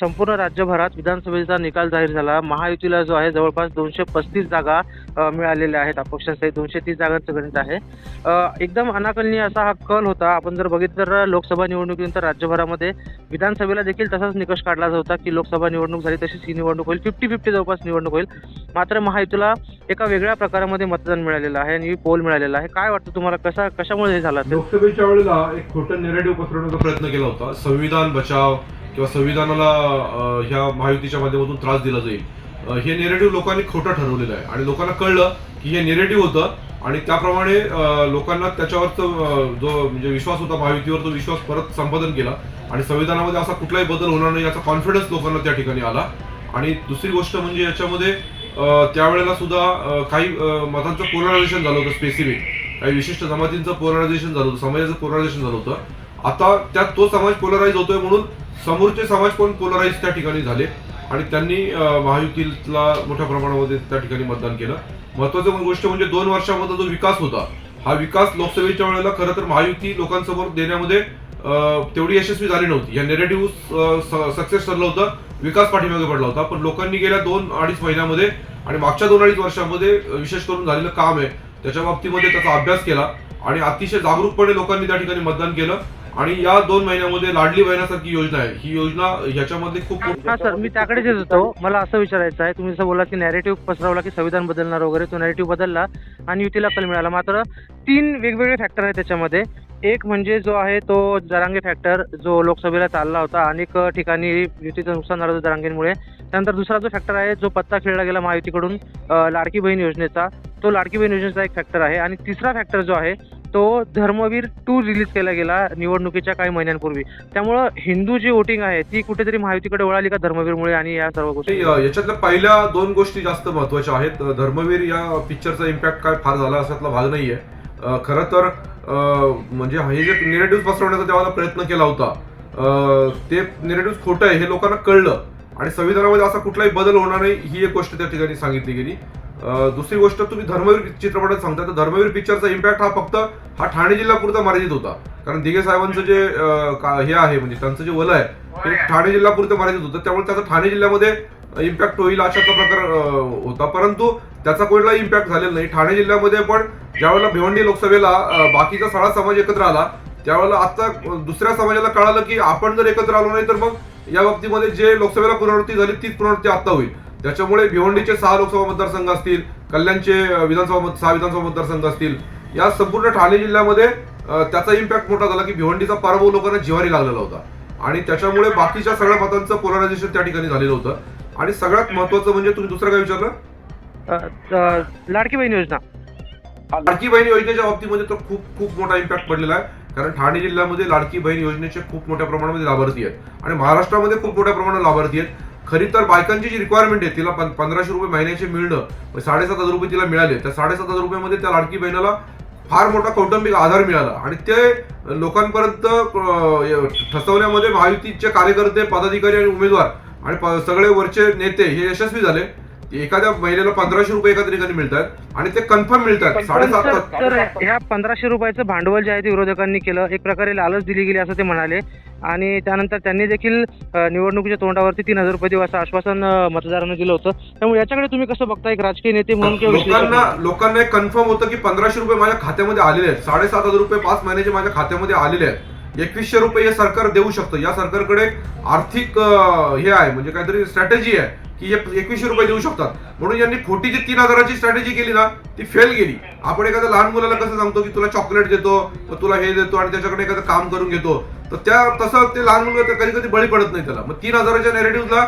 संपूर्ण राज्यभरात विधानसभेचा निकाल जाहीर झाला. महायुतीला जो आहे जवळपास दोनशे पस्तीस जागा मिळालेल्या आहेत. अपक्षांसहित दोनशे तीस जागांचं गणित आहे. एकदम अनाकलनीय असा हा कल होता. आपण जर बघितलं तर लोकसभा निवडणुकीनंतर राज्यभरामध्ये विधानसभेला देखील तसाच निकष काढला होता की लोकसभा निवडणूक झाली तशीच ही निवडणूक होईल. फिफ्टी फिफ्टी जवळपास निवडणूक होईल. मात्र महायुतीला एका वेगळ्या प्रकारामध्ये मतदान मिळालेलं आहे आणि पोल मिळालेला आहे. काय वाटतं तुम्हाला? कसा कशामुळे हे झालं लोकसभेच्या वेळेला एक खोटं नेरेटिव्ह पसरवण्याचा प्रयत्न केला होता. संविधान बचाव किंवा संविधानाला ह्या महायुतीच्या माध्यमातून त्रास दिला जाईल. हे नेरेटिव्ह लोकांनी खोटं ठरवलेलं आहे. आणि लोकांना कळलं की हे नेरेटिव्ह होतं आणि त्याप्रमाणे लोकांना त्याच्यावरचं जो म्हणजे विश्वास होता महायुतीवर तो विश्वास परत संपादन केला. आणि संविधानामध्ये असा कुठलाही बदल होणार नाही याचा कॉन्फिडन्स लोकांना त्या ठिकाणी आला. आणि दुसरी गोष्ट म्हणजे याच्यामध्ये त्यावेळेला सुद्धा काही मतांचं पोलरायझेशन झालं होतं स्पेसिफिक काही विशिष्ट जमातींचं पोलरायझेशन झालं होतं समाजाचं पोलरायझेशन झालं होतं. आता त्यात तो समाज पोलराईज होतोय म्हणून समोरचे समाज पण पोलराईज त्या ठिकाणी झाले. आणि त्यांनी महायुतीला मोठ्या प्रमाणामध्ये त्या ठिकाणी मतदान केलं. महत्वाची गोष्ट म्हणजे दोन वर्षामध्ये जो विकास होता हा विकास लोकसभेच्या वेळेला खरं तर महायुती लोकांसमोर देण्यामध्ये तेवढी यशस्वी झाली नव्हती. या नेरेटिव्ह सक्सेस ठरलं होतं विकास पाठीमागे पडला होता. पण लोकांनी गेल्या दोन अडीच महिन्यामध्ये आणि मागच्या दोन अडीच वर्षामध्ये विशेष करून झालेलं काम आहे त्याच्या बाबतीमध्ये त्याचा अभ्यास केला आणि अतिशय जागरूकपणे लोकांनी त्या ठिकाणी मतदान केलं. आणि या दोन महिन्यामध्ये लाडली बहिणासारखी योजना आहे. ही योजना याच्यामध्ये खूप हा सर मी त्याकडेच येत होतो. मला असं विचारायचं आहे तुम्ही जसं बोला की नॅरेटिव्ह पसरवला की संविधान बदलणार वगैरे तो नॅरेटिव्ह बदलला आणि युतीला कल मिळाला. मात्र तीन वेगवेगळे फॅक्टर आहेत त्याच्यामध्ये. एक म्हणजे जो आहे तो जरांगे फॅक्टर जो लोकसभेला चालला होता अनेक ठिकाणी युतीचं नुकसान झालं होतं जरांगेंमुळे. त्यानंतर दुसरा जो फॅक्टर आहे जो पत्ता खेळला गेला महायुतीकडून लाडकी बहीण योजनेचा तो लाडकी बहीण योजनेचा एक फॅक्टर आहे. आणि तिसरा फॅक्टर जो आहे तो धर्मवीर टू रिलीज केला गेला निवडणुकीच्या काही महिन्यांपूर्वी. त्यामुळं हिंदू जी वोटिंग आहे ती कुठेतरी महायुतीकडे वळाली का धर्मवीरमुळे आणि या सर्व गोष्टी? याच्यातल्या पहिल्या दोन गोष्टी जास्त महत्त्वाच्या आहेत. धर्मवीर या पिक्चरचा इम्पॅक्ट काय फार झाला अशातला भाग नाहीये. खर खरं तर म्हणजे हे जे निरेटिव्ह पसरवण्याचा तेव्हा प्रयत्न केला होता. ते निरेटिव्ह खोटं आहे हे लोकांना कळलं. आणि संविधानामध्ये असा कुठलाही बदल होणार नाही ही एक गोष्ट त्या ठिकाणी सांगितली गेली. दुसरी गोष्ट तुम्ही धर्मवीर चित्रपटात सांगता तर धर्मवीर पिक्चरचा इम्पॅक्ट हा फक्त हा ठाणे जिल्ह्यापुरता मर्यादित होता. कारण दिघे साहेबांचं जे हे आहे म्हणजे त्यांचं जे वल आहे ते ठाणे जिल्ह्यापुरतं मर्यादित होतं. त्यामुळे त्याचा ठाणे जिल्ह्यामध्ये इम्पॅक्ट होईल अशाचा प्रकार होता. परंतु त्याचा कुठलाही इम्पॅक्ट झालेला नाही. ठाणे जिल्ह्यामध्ये पण ज्यावेळेला भिवंडी लोकसभेला बाकीचा सगळा समाज एकत्र आला त्यावेळेला आता दुसऱ्या समाजाला कळालं की आपण जर एकत्र आलो नाही तर मग या बाबतीमध्ये जे लोकसभेला पुनरावृत्ती झाली तीच पुनरावृत्ती आता होईल. त्याच्यामुळे भिवंडीचे सहा लोकसभा मतदारसंघ असतील कल्याणचे विधानसभा सहा विधानसभा मतदारसंघ असतील या संपूर्ण ठाणे जिल्ह्यामध्ये त्याचा इम्पॅक्ट मोठा झाला की भिवंडीचा पराभव लोकांना जिवारी लागलेला होता. आणि त्याच्यामुळे बाकीच्या सगळ्या मतांचं पोलरायझेशन त्या ठिकाणी झालेलं होतं. आणि सगळ्यात महत्वाचं म्हणजे तुम्ही दुसरं काय विचारलं? लाडकी बहीण योजना. लाडकी बहीण योजनेच्या बाबतीमध्ये तर खूप खूप मोठा इम्पॅक्ट पडलेला आहे. कारण ठाणे जिल्ह्यामध्ये लाडकी बहीण योजनेचे खूप मोठ्या प्रमाणामध्ये लाभार्थी आहेत. आणि महाराष्ट्रामध्ये खूप मोठ्या प्रमाणात लाभार्थी आहेत. खरी तर बायकांची जी रिक्वायरमेंट आहे तिला पं- पंधराशे रुपये महिन्याचे मिळणं साडेसात हजार रुपये तिला मिळाले त्या साडेसात हजार रुपयामध्ये त्या लाडकी बहिणीला फार मोठा कौटुंबिक आधार मिळाला. आणि ते लोकांपर्यंत ठसवण्यामध्ये महायुतीचे कार्यकर्ते पदाधिकारी आणि उमेदवार आणि सगळे वरचे नेते हे यशस्वी झाले. एखाद्या महिलेला पंधराशे रुपये एका ठिकाणी मिळतात आणि ते कन्फर्म मिळतात. साडेसात तर ह्या पंधराशे रुपयाचं भांडवल जे आहे ते विरोधकांनी केलं एक प्रकारे लालच दिली गेली असं ते म्हणाले. आणि त्यानंतर त्यांनी देखील निवडणुकीच्या तोंडावरती तीन हजार रुपये देऊ असं आश्वासन मतदारांना दिलं होतं. त्यामुळे याच्याकडे तुम्ही कसं बघता एक राजकीय नेते म्हणून लोकांना? लोकांना एक कन्फर्म होतं की पंधराशे रुपये माझ्या खात्यामध्ये आलेले आहेत. साडेसात हजार रुपये पाच महिन्याचे माझ्या खात्यामध्ये आलेले आहेत. एकवीसशे रुपये हे सरकार देऊ शकतं. या सरकारकडे आर्थिक हे आहे म्हणजे काहीतरी स्ट्रॅटेजी आहे की हे एकवीसशे रुपये देऊ शकतात. म्हणून यांनी खोटी जी तीन हजाराची स्ट्रॅटेजी केली ना ती फेल गेली आपण एखाद्या लहान मुलाला कसं सांगतो की तुला चॉकलेट देतो तुला हे देतो आणि त्याच्याकडे एखादं काम करून घेतो. तर त्या तसं ते लहान मुलं कधी कधी बळी पडत नाही त्याला. मग तीन हजाराच्या नेरेटिव्हला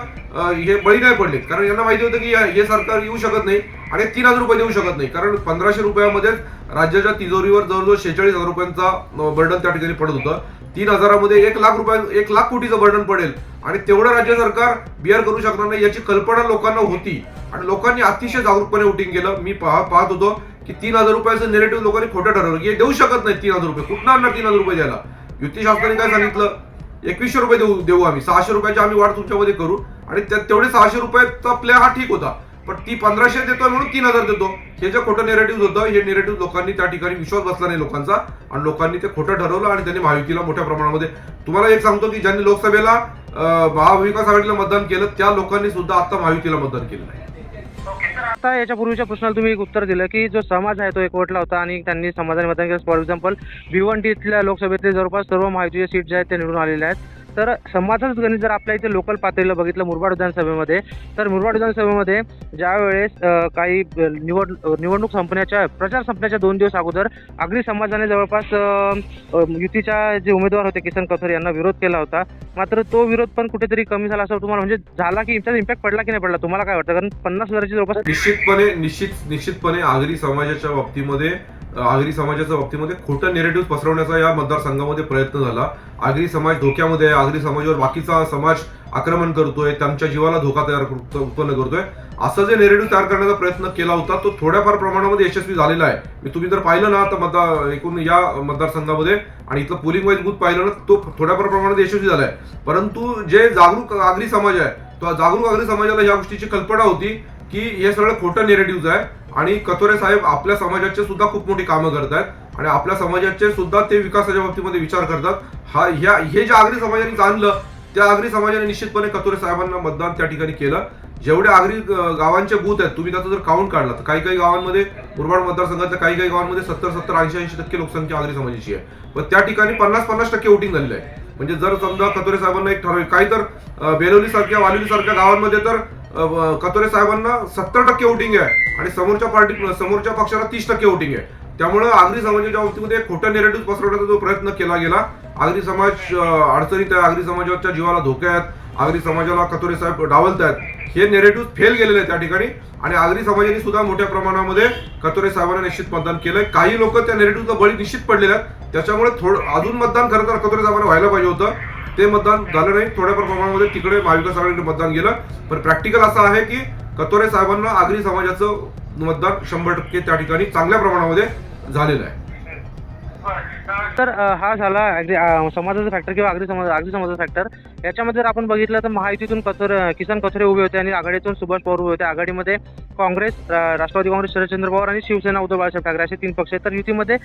हे बळी नाही पडले. कारण यांना माहिती होतं की हे सरकार येऊ शकत नाही आणि तीन हजार रुपये देऊ शकत नाही. कारण पंधराशे रुपयामध्ये राज्याच्या तिजोरीवर जवळजवळ शेहेचाळीस हजार रुपयांचा बर्डन त्या ठिकाणी पडत होतं. तीन हजारामध्ये एक लाख रुपया एक लाख कोटीचं बर्डन पडेल. आणि तेवढं राज्य सरकार बिअर करू शकणार नाही याची कल्पना लोकांना होती. आणि लोकांनी अतिशय जागरूकपणे वोटिंग केलं. मी पहा पाहत होतो की तीन हजार रुपयाचं नेरेटिव्ह लोकांनी खोटं ठरवलं. की हे देऊ शकत नाही तीन हजार रुपये. कुठं आणणार तीन हजार रुपये द्यायला? युती शासनाने काय सांगितलं? एकवीसशे रुपये देऊ देऊ आम्ही. सहाशे रुपयाची आम्ही वाढ तुमच्यामध्ये करू. आणि तेवढे सहाशे रुपयाचा प्लॅन हा ठीक होता. पण ती पंधराशे देतोय म्हणून तीन हजार देतो. हे जे खोटं नेरेटिव्ह होतं हे नेरेटिव्ह लोकांनी त्या ठिकाणी विश्वास बसला नाही लोकांचा. आणि लोकांनी ते खोटं ठरवलं आणि त्यांनी महायुतीला मोठ्या प्रमाणामध्ये तुम्हाला एक सांगतो की ज्यांनी लोकसभेला महाविकास आघाडीला मतदान केलं त्या लोकांनी सुद्धा आता महायुतीला मतदान केलं नाही. आता याच्या पूर्वीच्या प्रश्नाला तुम्ही एक उत्तर दिलं की जो समाज आहे तो एकवटला होता आणि त्यांनी समाजाने मतदान केलं. फॉर एक्झाम्पल भिवंडी इथल्या लोकसभेतले जवळपास सर्व महायुतीचे सीट जे आहेत ते निवडून आलेले आहेत. तर समाजाचं गणित जर आपल्या इथे लोकल पातळीला बघितलं मुरबाड विधानसभेमध्ये तर मुरबाड विधानसभेमध्ये ज्यावेळेस काही निवड निवडणूक संपण्याच्या प्रचार संपण्याच्या दोन दिवस अगोदर आगरी समाजाने जवळपास युतीच्या जे उमेदवार होते किसन कथोर यांना विरोध केला होता. मात्र तो विरोध पण कुठेतरी कमी झाला असं तुम्हाला म्हणजे झाला की त्याचा इम्पॅक्ट पडला की नाही पडला? तुम्हाला काय वाटतं? कारण पन्नास हजाराची जवळपास निश्चितपणे निश्चित निश्चितपणे आगरी समाजाच्या बाबतीमध्ये आगरी समाजाच्या बाबतीमध्ये खोटं नेरेटिव्ह पसरवण्याचा या मतदारसंघामध्ये प्रयत्न झाला. आगरी समाज धोक्यामध्ये आहे. आगरी समाजावर बाकीचा समाज आक्रमण करतोय. त्यांच्या जीवाला धोका तयार उत्पन्न करतोय. असं जे नेरेटिव्ह तयार करण्याचा प्रयत्न केला होता तो थोड्याफार प्रमाणामध्ये यशस्वी झालेला आहे. तुम्ही जर पाहिलं ना तर मतदार एकूण या मतदारसंघामध्ये आणि इथलं पोलिंग वाईज बूथ पाहिलं ना तो थोड्याफार प्रमाणात यशस्वी झालाय. परंतु जे जागरूक आगरी समाज आहे तो जागरूक आगरी समाजाला या गोष्टीची कल्पना होती की हे सगळं खोटं नेरेटिव्ह आहे. आणि कतोरे साहेब आपल्या समाजाचे सुद्धा खूप मोठी कामं करतात आणि आपल्या समाजाचे सुद्धा ते विकासाच्या बाबतीमध्ये विचार करतात. हा ह्या हे जे आगरी समाजाने जाणलं त्या आगरी समाजाने निश्चितपणे कतोरे साहेबांना मतदान त्या ठिकाणी केलं. जेवढे आगरी गावांचे बूथ आहेत तुम्ही त्याचा जर काउंट काढला तर काही काही गावांमध्ये मुरबाड मतदारसंघातल्या काही काही गावांमध्ये सत्तर सत्तर ऐंशी ऐंशी टक्के लोकसंख्या आगरी समाजाची आहे. पण त्या ठिकाणी पन्नास पन्नास टक्के वोटिंग झालेलं आहे. म्हणजे जर समजा कतोरे साहेबांना एक ठराविक काही तर अं, बेलोली सारख्या वालिली सारख्या गावांमध्ये तर कतोरे साहेबांना सत्तर टक्के वोटिंग आहे आणि समोरच्या पार्टी समोरच्या पक्षाला तीस टक्के वोटिंग आहे. त्यामुळे आगरी समाजाच्या बाबतीमध्ये खोटं नेरेटिव्ह पसरवण्याचा जो प्रयत्न केला गेला आगरी समाज अडचणीत आहे आगरी समाजाच्या जीवाला धोके आहेत आगरी समाजाला कतोरे साहेब डावलत आहेत. हे नेरेटिव्ह फेल गेलेले आहेत त्या ठिकाणी आणि आगरी समाजाने सुद्धा मोठ्या प्रमाणामध्ये कतोरे साहेबांना निश्चित मतदान केलंय. काही लोक त्या नेरेटिव्हचा बळी निश्चित पडलेले आहेत. त्याच्यामुळे थोडं अजून मतदान खरं तर कतोरे साहेबांना व्हायला पाहिजे होतं. ते मतदान झालं नाही. थोड्याफार प्रमाणामध्ये तिकडे महाविकास आघाडीने मतदान गेलं पण प्रॅक्टिकल असं आहे की कतोरे साहेबांना आगरी समाजाचं मतदान शंभर टक्के त्या ठिकाणी चांगल्या प्रमाणामध्ये झालेलं आहे. तर हा झाला अगदी समाजाचा फॅक्टर किंवा अगदी समाज अगदी समाजाचा फॅक्टर याच्यामध्ये जर आपण बघितलं तर महायुतीतून कथोर किसन कथोरे उभे होते आणि आघाडीतून सुभाष पवार उभे होते. आघाडीमध्ये काँग्रेस राष्ट्रवादी काँग्रेस शरदचंद्र पवार आणि शिवसेना उद्धव बाळासाहेब ठाकरे असे तीन पक्ष आहेत. तर युतीमध्ये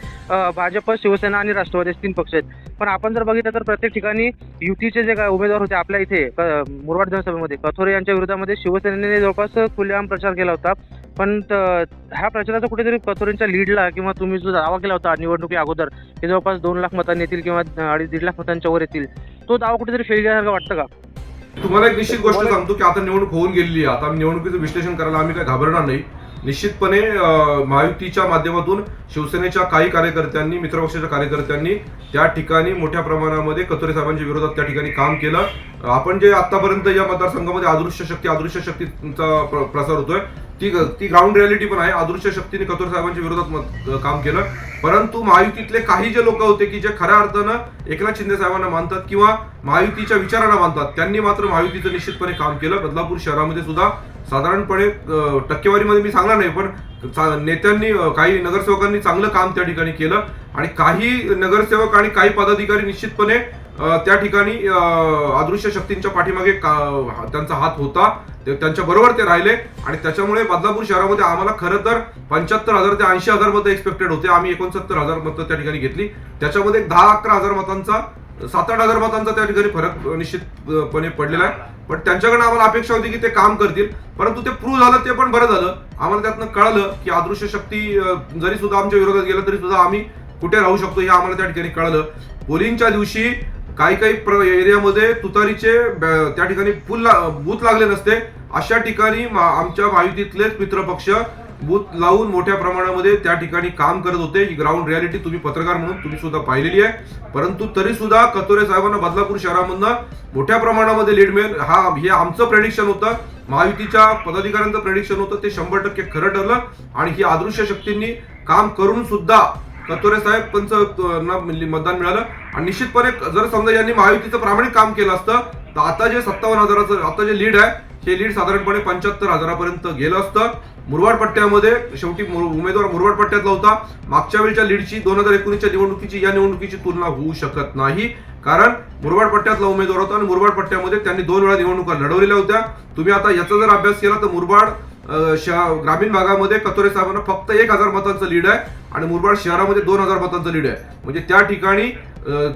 भाजप शिवसेना आणि राष्ट्रवादी असे तीन पक्ष आहेत. पण आपण जर बघितलं तर प्रत्येक ठिकाणी युतीचे जे काय उमेदवार होते आपल्या इथे मुरवाड मुरबाड विधानसभेमध्ये कथोरे यांच्या विरोधामध्ये शिवसेनेने जवळपास खुलेआम प्रचार केला होता. पण ह्या प्रचाराचा कुठेतरी कथोरेंच्या लीडला किंवा तुम्ही जो दावा केला होता निवडणुकी अगोदर की जवळपास दोन लाख मतांनी येतील किंवा अडीच दीड लाख मतांच्या वर येतील तो दावा कुठेतरी फेल वाटतं का? तुम्हाला एक निश्चित गोष्ट सांगतो की आता निवडणूक होऊन गेलेली आहे. आता निवडणुकीचं विश्लेषण करायला आम्ही काय घाबरणार नाही. निश्चितपणे महायुतीच्या माध्यमातून शिवसेनेच्या काही कार्यकर्त्यांनी मित्रपक्षाच्या कार्यकर्त्यांनी त्या ठिकाणी मोठ्या प्रमाणामध्ये कतोरे साहेबांच्या विरोधात त्या ठिकाणी काम केलं. आपण जे आतापर्यंत या मतदारसंघामध्ये अदृश्य शक्ती अदृश्य शक्तीचा प्रसार होतोय ती ती ग्राउंड रियालिटी पण आहे. अदृश्य शक्तीने कतोरे साहेबांच्या विरोधात काम केलं. परंतु महायुतीतले काही जे लोक होते की जे खऱ्या अर्थानं एकनाथ शिंदे साहेबांना मानतात किंवा महायुतीच्या विचारांना मानतात त्यांनी मात्र महायुतीचं निश्चितपणे काम केलं. बदलापूर शहरामध्ये सुद्धा साधारणपणे टक्केवारीमध्ये मी सांगणार नाही पण नेत्यांनी काही नगरसेवकांनी चांगलं काम त्या ठिकाणी केलं आणि काही नगरसेवक आणि काही पदाधिकारी निश्चितपणे त्या ठिकाणी अदृश्य शक्तींच्या पाठीमागे का- त्यांचा हात होता ते त्यांच्या बरोबर ते राहिले आणि त्याच्यामुळे बदलापूर शहरामध्ये आम्हाला खरं तर पंच्याहत्तर हजार ते ऐंशी हजार मतं एक्सपेक्टेड होते. आम्ही एकोणसत्तर हजार मतं त्या ठिकाणी घेतली. त्याच्यामध्ये दहा अकरा हजार मतांचा सात आठ हजार मतांचा त्या ठिकाणी फरक निश्चितपणे पडलेला आहे. पण त्यांच्याकडनं आम्हाला अपेक्षा होती की ते काम करतील. परंतु ते प्रूव्ह झालं ते पण बरं झालं. आम्हाला त्यातनं कळलं की अदृश्य शक्ती जरी सुद्धा आमच्या विरोधात गेलं तरी सुद्धा आम्ही कुठे राहू शकतो हे आम्हाला त्या ठिकाणी कळलं. पोलिंगच्या दिवशी काही काही प्र- एरियामध्ये तुतारीचे त्या ठिकाणी फुल बूथ लागले नसते. अशा ठिकाणी मा- आमच्या महायुतीतलेच मित्रपक्ष बूथ लावून मोठ्या प्रमाणामध्ये त्या ठिकाणी काम करत होते. ही ग्राउंड रियालिटी तुम्ही पत्रकार म्हणून तुम्ही सुद्धा पाहिलेली आहे. परंतु तरी सुद्धा कतोरे साहेबांना बदलापूर शहरामधनं मोठ्या प्रमाणामध्ये लीड मिळेल. हा हे आमचं प्रेडिक्शन होतं. महायुतीच्या पदाधिकाऱ्यांचं प्रेडिक्शन होतं. ते शंभर टक्के खरं ठरलं. आणि ही अदृश्य शक्तींनी काम करून सुद्धा कतोरे साहेब पंच म्हणजे मतदान मिळालं. आणि निश्चितपणे जर समजा यांनी महायुतीचं प्रामाणिक काम केलं असतं तर आता जे सत्तावन्न हजाराचं आता जे लीड आहे हे लीड साधारणपणे पंच्याहत्तर हजारापर्यंत गेलं असतं. मुरबाड पट्ट्यामध्ये शेवटी उमेदवार मुरबाड पट्ट्यातला होता. मागच्या वेळच्या लीडची दोन हजार एकोणीसच्या निवडणुकीची या निवडणुकीची तुलना होऊ शकत नाही. कारण मुरबाड पट्ट्यातला उमेदवार होता आणि मुरबाड पट्ट्यामध्ये त्यांनी दोन वेळा निवडणुका लढवलेल्या होत्या. तुम्ही आता याचा जर अभ्यास केला तर मुरबाड ग्रामीण भागामध्ये कतोरे साहेबांना फक्त एक हजार मतांचं लीड आहे आणि मुरबाड शहरामध्ये दोन हजार मतांचं लीड आहे. म्हणजे त्या ठिकाणी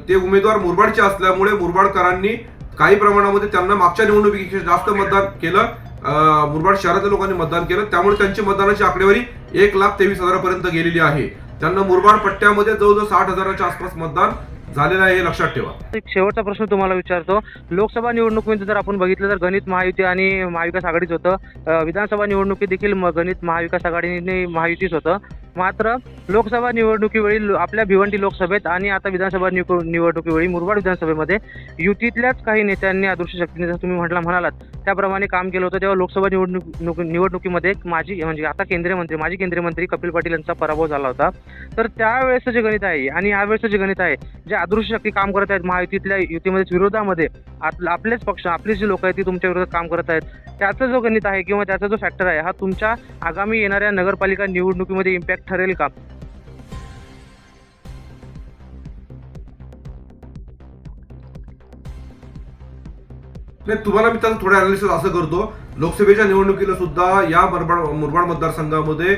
ते उमेदवार मुरबाडचे असल्यामुळे मुरबाडकरांनी काही प्रमाणामध्ये त्यांना मागच्या निवडणुकीपेक्षा जास्त मतदान केलं. अं, मुरबाड शहरातल्या लोकांनी मतदान केलं. त्यामुळे त्यांची मतदानाची आकडेवारी एक लाख तेवीस हजारापर्यंत गेलेली आहे. त्यांना मुरबाड पट्ट्यामध्ये जवळजवळ साठ हजाराच्या आसपास मतदान झालेला आहे हे लक्षात ठेवा. एक शेवटचा प्रश्न तुम्हाला विचारतो. लोकसभा निवडणुकीमध्ये म्हणजे जर आपण बघितलं तर गणित महायुती आणि महाविकास आघाडीच होतं. विधानसभा निवडणुकीत देखील गणित महाविकास आघाडीने महायुतीच होतं. मात्र लोकसभा निवडणुकीवेळी आपल्या भिवंडी लोकसभेत आणि आता विधानसभा निवडणुकीवेळी मुरबाड विधानसभेमध्ये युतीतल्याच काही नेत्यांनी अदृश्य शक्तीने जसं तुम्ही म्हटला म्हणालात त्याप्रमाणे काम केलं होतं तेव्हा लोकसभा निवडणूक निवडणूक- निवडणुकीमध्ये माजी म्हणजे आता केंद्रीय मंत्री माजी केंद्रीय मंत्री कपिल पाटील यांचा पराभव झाला होता. तर त्यावेळेसचं जे गणित आहे आणि यावेळेसचं जे गणित आहे जे अदृश्य शक्ती काम करत आहेत महायुतीतल्या युतीमध्ये विरोधामध्ये. आपलेच पक्ष आपली जी लोक आहेत ती तुमच्या विरोधात काम करत आहेत. त्याचा जो गणित आहे किंवा त्याचा जो फॅक्टर आहे हा तुमच्या आगामी येणाऱ्या नगरपालिका निवडणुकीमध्ये इम्पॅक्ट ठरेल का? नाही तुम्हाला मी त्याचं थोडं अनालिसिस असं करतो. लोकसभेच्या निवडणुकीला सुद्धा या मुरबाड मुरबाड मतदारसंघामध्ये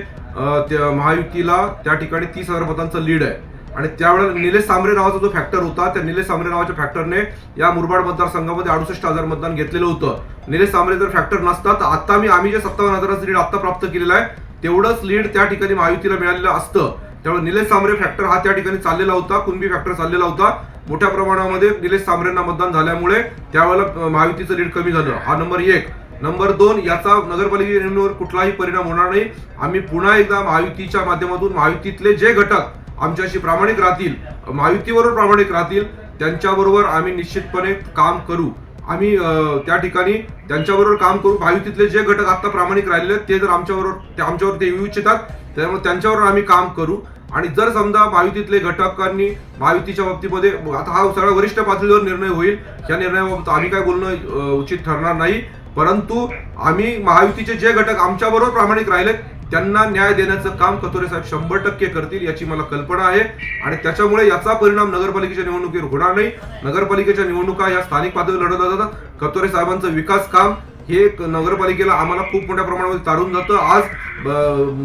महायुतीला त्या ठिकाणी तीस हजार मतांचं लीड आहे. आणि त्यावेळेला निलेश सांबरे नावाचा जो फॅक्टर होता त्या निलेश सांबरे नावाच्या फॅक्टरने या मुरबाड मतदारसंघामध्ये अडुसष्ट हजार मतदान घेतलेलं होतं. निलेश सांबरे जर फॅक्टर नसता तर आता मी आम्ही जे सत्तावन्न हजाराचं लीड आता प्राप्त केलेलं आहे तेवढंच लीड त्या ठिकाणी महायुतीला मिळालेलं असतं. त्यामुळे निलेश सांबरे फॅक्टर हा त्या ठिकाणी चाललेला होता कुणबी फॅक्टर चाललेला होता. मोठ्या प्रमाणामध्ये निलेश सांबरेंना मतदान झाल्यामुळे त्यावेळेला महायुतीचं लीड कमी झालं. हा नंबर एक. नंबर दोन याचा नगरपालिकेवर कुठलाही परिणाम होणार नाही. आम्ही पुन्हा एकदा महायुतीच्या माध्यमातून महायुतीतले जे घटक आमच्याशी प्रामाणिक राहतील महायुतीबरोबर प्रामाणिक राहतील त्यांच्याबरोबर आम्ही निश्चितपणे काम करू. आम्ही त्या ठिकाणी त्यांच्याबरोबर काम करू. महायुतीतले जे घटक आता प्रामाणिक राहिलेले आहेत, ते जर आमच्याबरोबर ते आमच्यावर ते येऊ इच्छितात त्यामुळे त्यांच्यावर आम्ही काम करू. आणि जर समजा महायुतीतले घटकांनी महायुतीच्या बाबतीमध्ये आता हा सगळा वरिष्ठ पातळीवर निर्णय होईल या निर्णयाबाबत आम्ही काय बोलणं उचित ठरणार नाही. परंतु आम्ही महायुतीचे जे घटक आमच्याबरोबर प्रामाणिक राहिलेत त्यांना न्याय देण्याचं काम कतोरे साहेब शंभर टक्के करतील याची मला कल्पना आहे. आणि त्याच्यामुळे याचा परिणाम नगरपालिकेच्या निवडणुकीवर होणार नाही. नगरपालिकेच्या निवडणुका या स्थानिक पातळीवर लढवल्या जातात. कतोरे साहेबांचं विकास काम हे नगरपालिकेला आम्हाला खूप मोठ्या प्रमाणामध्ये तारून जातं. आज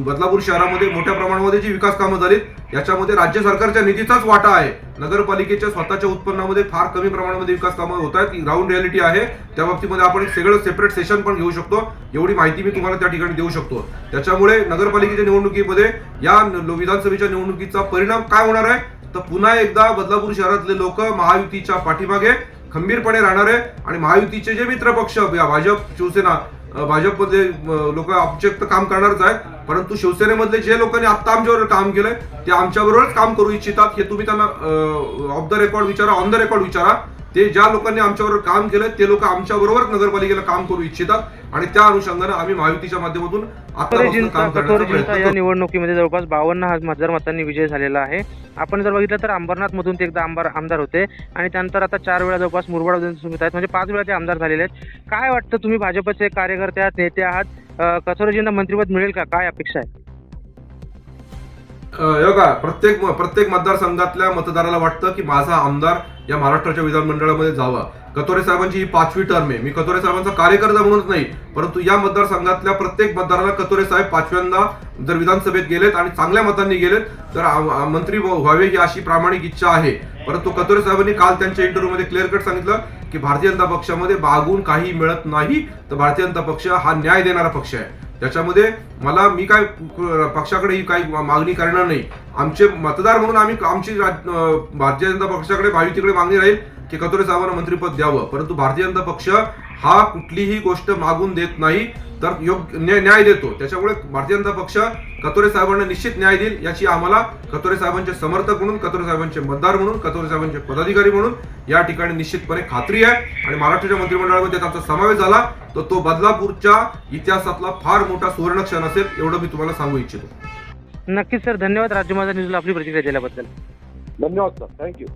बदलापूर शहरामध्ये मोठ्या प्रमाणामध्ये जी विकास कामं झालीत याच्यामध्ये राज्य सरकारच्या निधीचाच वाटा आहे. नगरपालिकेच्या स्वतःच्या उत्पन्नामध्ये फार कमी प्रमाणामध्ये विकास कामं होत आहेत. ग्राउंड रियालिटी आहे. त्या बाबतीमध्ये आपण एक सगळं सेपरेट सेशन पण घेऊ शकतो. एवढी माहिती मी तुम्हाला त्या ठिकाणी देऊ शकतो. त्याच्यामुळे नगरपालिकेच्या निवडणुकीमध्ये या विधानसभेच्या निवडणुकीचा परिणाम काय होणार आहे? तर पुन्हा एकदा बदलापूर शहरातले लोक महायुतीच्या पाठीमागे खंबीरपणे राहणार आहे. आणि महायुतीचे जे मित्र पक्ष या भाजप शिवसेना भाजपमध्ये भाजपमधले लोक ऑब्जेक्ट काम करणारच आहे परंतु शिवसेनेमधले जे लोकांनी आता आमच्यावर काम केलंय ते आमच्याबरोबरच काम करू इच्छितात. हे तुम्ही त्यांना ऑफ द रेकॉर्ड विचारा ऑन द रेकॉर्ड विचारा. ते ज्या लोकांनी आमच्याबरोबर काम केलंय ते लोक आमच्याबरोबर नगरपालिकेला काम करू इच्छितात आणि त्या अनुषंगाने आम्ही महायुतीच्या माध्यमातून या. निवडणुकीमध्ये जवळपास बावन्न हजार मतांनी विजय झालेला आहे. आपण जर बघितलं तर अंबरनाथ मधून ते एकदा आमदार आमदार होते आणि त्यानंतर आता चार वेळा जवळपास मुरबाड आहेत. म्हणजे पाच वेळा ते आमदार झालेले आहेत. काय वाटतं तुम्ही भाजपचे कार्यकर्ते आहात नेते आहात? अं, कचोरीजींना मंत्रिपद मिळेल का? काय अपेक्षा आहे? बघा प्रत्येक प्रत्येक मतदारसंघातल्या मतदाराला वाटतं की माझा आमदार या महाराष्ट्राच्या विधानमंडळामध्ये जावा. कतोरे साहेबांची ही पाचवी टर्म आहे. मी कतोरे साहेबांचा कार्यकर्ता म्हणूनच नाही परंतु या मतदारसंघातल्या प्रत्येक मतदाराला कतोरे साहेब पाचव्यांदा जर विधानसभेत गेलेत आणि चांगल्या मतांनी गेलेत तर मंत्री व्हावे ही अशी प्रामाणिक इच्छा आहे. परंतु कतोरे साहेबांनी काल त्यांच्या इंटरव्ह्यूमध्ये क्लिअर कट सांगितलं की भारतीय जनता पक्षामध्ये बागून काही मिळत नाही तर भारतीय जनता पक्ष हा न्याय देणारा पक्ष आहे. त्याच्यामध्ये मला मी काय पक्षाकडे ही काही मागणी करणार नाही. आमचे मतदार म्हणून आम्ही आमची भारतीय जनता पक्षाकडे महायुतीकडे मागणी राहील. की कतोरे साहेबांना मंत्रिपद द्यावं. परंतु भारतीय जनता पक्ष हा कुठलीही गोष्ट मागून देत नाही तर योग्य न्याय न्याय देतो. त्याच्यामुळे भारतीय जनता पक्ष कतोरे साहेबांना निश्चित न्याय देईल याची आम्हाला कतोरे साहेबांचे समर्थक म्हणून कतोरे साहेबांचे मतदार म्हणून कतोरे साहेबांचे पदाधिकारी म्हणून या ठिकाणी निश्चितपणे खात्री आहे. आणि महाराष्ट्राच्या मंत्रिमंडळामध्ये त्याचा समावेश झाला तर तो बदलापूरच्या इतिहासातला फार मोठा सुवर्ण क्षण असेल एवढं मी तुम्हाला सांगू इच्छितो. नक्कीच सर. धन्यवाद. राज्य माझा न्यूजला आपली प्रतिक्रिया दिल्याबद्दल. धन्यवाद सर. थँक्यू.